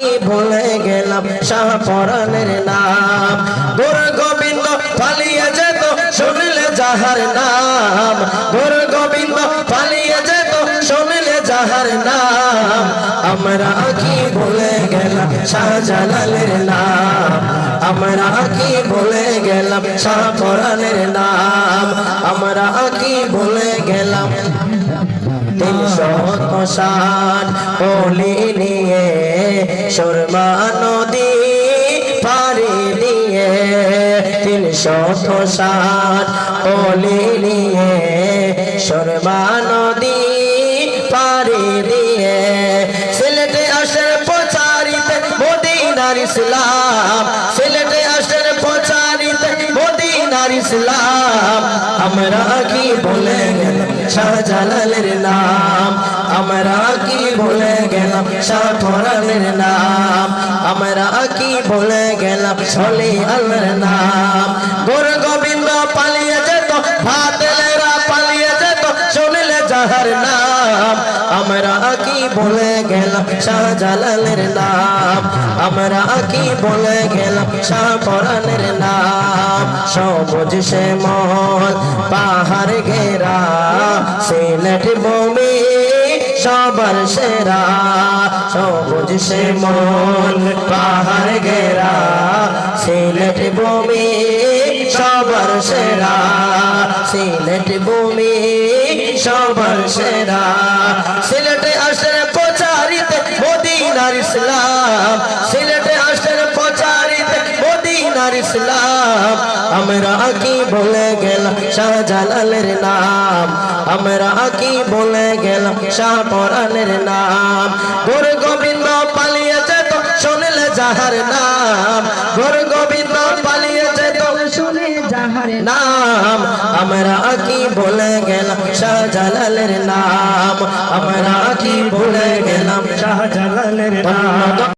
ভুলে গেলাম শাহ পরাণের নাম। গোর গোবিন্দ পালিয়ে যেত, শুনলে যাহার নাম। গোর গোবিন্দ পালিয়ে যেত, শুনলে যাহার নাম। আমরা কি ভুলে গেলাম শাহজালালের নাম? আমরা কি ভুলে গেলাম শাহ পরাণের নাম? আমরা কি ভুলে গেলাম? তিনশো ষাট বলি নিয়ে সুরমা নদী পারি দিয়ে তিনশো ষাট বলি নিয়ে সুরমা নদী পারি দিয়ে সিলেটে আসের প্রচারিতে মদিনার ইসলাম, সিলেটে আসের প্রচারিতে মদিনার ইসলাম। আমরা কি বলে গেলাম? শাহজালালের নাম। আমরা কি বলে গেলাম? শাহরানের নাম। আমরা কি বলে গেলাম? সলি আল্লাহর নাম। গোর গোবিন্দ পালিয়ে যেত ভাতেলেরা পালিয়ে যেত, শুনলে যাহার নাম। আমরা কি বলে গেলাম, শাহজালালের নাম। আমরা কি বলে গেলাম শাহরানের নাম। সবুজ শ্যামল পাহাড় ঘেরা। সিলেট ভূমি, সবার সেরা। সবুজ শ্যামল পাহাড় ঘেরা। সিলেট ভূমি, সবার সেরা। সিলেট ভূমি, সবার সেরা। সিলেটে মদিনার ইসলাম, সিলেটে আসলে প্রচারিত মদিনার ইসলাম। আমরা কি বলে গেলাম শাহজালালের নাম? আমরা কি বলে গেলাম শাহ পরাণের নাম? গোর গোবিন্দ পালিয়ে যেত শুনলে যাহার নাম। গোর গোবিন্দ পালিয়ে যেত শুনে যাহারে নাম। আমরা কি বলে গেলাম শাহজালালের নাম? আমরা কি বলে গেলাম শাহজালালের নাম